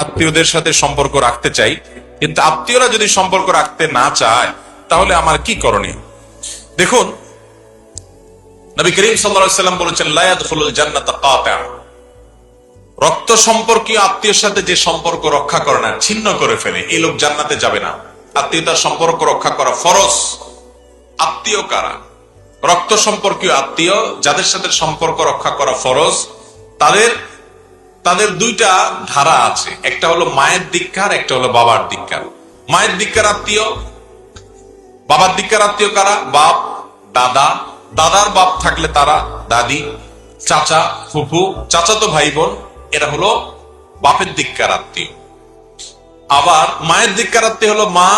আত্মীয়দের সাথে সম্পর্ক রাখতে চাই, কিন্তু আত্মীয়রা যদি সম্পর্ক রাখতে না চায়, তাহলে আমার কি করণীয়? দেখুন, নবী করিম সাল্লাম বলেছেন রক্ত সম্পর্কীয় আত্মীয়ের সাথে যে সম্পর্ক রক্ষা করে না, ছিন্ন করে ফেলে, এই লোক জান্নাতে যাবে না। আত্মীয়তার সম্পর্ক রক্ষা করা ফরজ। আত্মীয় কারা? রক্ত সম্পর্কীয় আত্মীয় যাদের সাথে সম্পর্ক রক্ষা করা ফরজ, তাদের তাদের দুইটা ধারা আছে। একটা হলো মায়ের দিককার একটা হলো বাবার দিককার মায়ের দিককার আত্মীয়, বাবার দিককার আত্মীয় কারা? বাপ, দাদা। দাদার বাপ থাকলে তারা দাদি, চাচা, ফুফু। চাচাতো ভাই বোন এরা হলো বাপের দিককার আত্মীয়। আবার মায়ের দিককার আত্মীয় হলো মা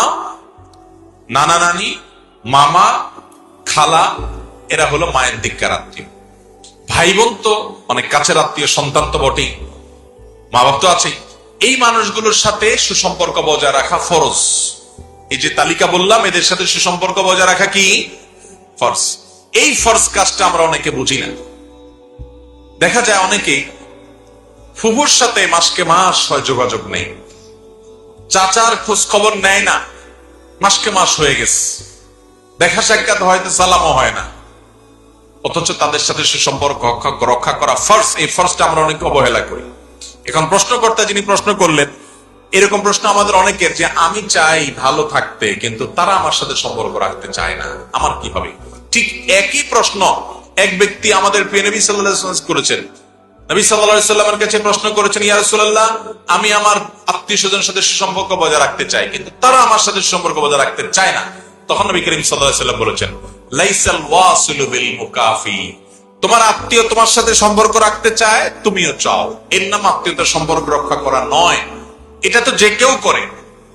নানা নানি মামা, খালা। এরা হলো মায়ের দিককার আত্মীয়। ভাই বোন তো অনেক কাছের আত্মীয়, সন্তান তো বটেই। মা বাপ তো আছেই। এই মানুষগুলোর সাথে সুসম্পর্ক বজায় রাখা ফরজ। এই যে তালিকা বললাম, এদের সাথে সুসম্পর্ক বজায় রাখা কি? ফরজ। এই ফরজ কাজটা আমরা অনেকে বুঝি না। দেখা যায় অনেকে ফুফুর সাথে মাসকে মাস হয় যোগাযোগ নেই। চাচার খোঁজ খবর নেয় না। মাসকে মাস হয়ে গেছে। দেখা সাক্ষাৎ হয়তো সালামও হয় না। অথচ তাদের সাথে সুসম্পর্ক রক্ষা- করা ফার্স্ট এই ফার্স্টটা আমরা অনেকে অবহেলা করি। এখন প্রশ্নকর্তা যিনি প্রশ্ন করলেন, এরকম প্রশ্ন আমাদের অনেকের যে, আমি চাই ভালো থাকতে, কিন্তু তারা আমার সাথে সম্পর্ক রাখতে চায় না। আমার কি হবে? ঠিক একই প্রশ্ন এক ব্যক্তি আমাদের প্রিয় নবী সাল্লাল্লাহু আলাইহি ওয়াসাল্লাম করেছেন। নবী সাল্লামের কাছে প্রশ্ন করেছেন, ইয়া রাসূলুল্লাহ, আমি আমার আত্মীয় স্বজনের সাথে সুসম্পর্ক বজায় রাখতে চাই, কিন্তু তারা আমার সাথে সম্পর্ক বজায় রাখতে চায় না। তখন নবী করিম সাল্লাম বলেছেন তোমার আত্মীয় তোমার সাথে সম্পর্ক রাখতে চায়, তুমিও চাও। এর নাম আত্মীয়তার সম্পর্ক রক্ষা করা নয়। এটা তো যে কেউ করে,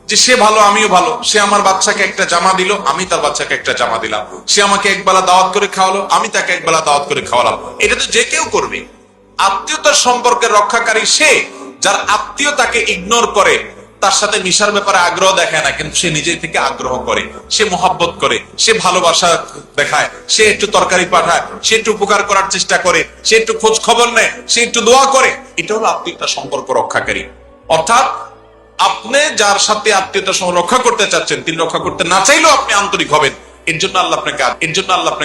যে সে ভালো, আমিও ভালো। সে আমার বাচ্চাকে একটা জামা দিল, আমি তার বাচ্চাকে একটা জামা দিলাম। সে আমাকে একবেলা দাওয়াত করে খাওয়ালো, আমি তাকে একবেলা দাওয়াত করে খাওয়ালাম। এটা তো যে কেউ করবে। আত্মীয়তার সম্পর্কের রক্ষাকারী সে, যার আত্মীয় তাকে ইগনোর করে তার সাথে মিশার ব্যাপারে আগ্রহ দেখায় না, কিন্তু সে নিজে থেকে আগ্রহ করে। সে মোহাব্বত করে, সে ভালোবাসা দেখায়, সে একটু তরকারি পাঠায়, সে একটু উপকার করার চেষ্টা করে, সে একটু খোঁজ খবর নেয়, সে একটু দোয়া করে। এটা হলো আত্মীয়তার সম্পর্ক রক্ষাকারী। অর্থাৎ আপনি যার সাথে আত্মীয়তা রক্ষা করতে চাচ্ছেন, তিনি রক্ষা করতে না চাইলেও আপনি আন্তরিক হবেন। এর জন্য আল্লাহ আপনাকে এর জন্য আল্লাহ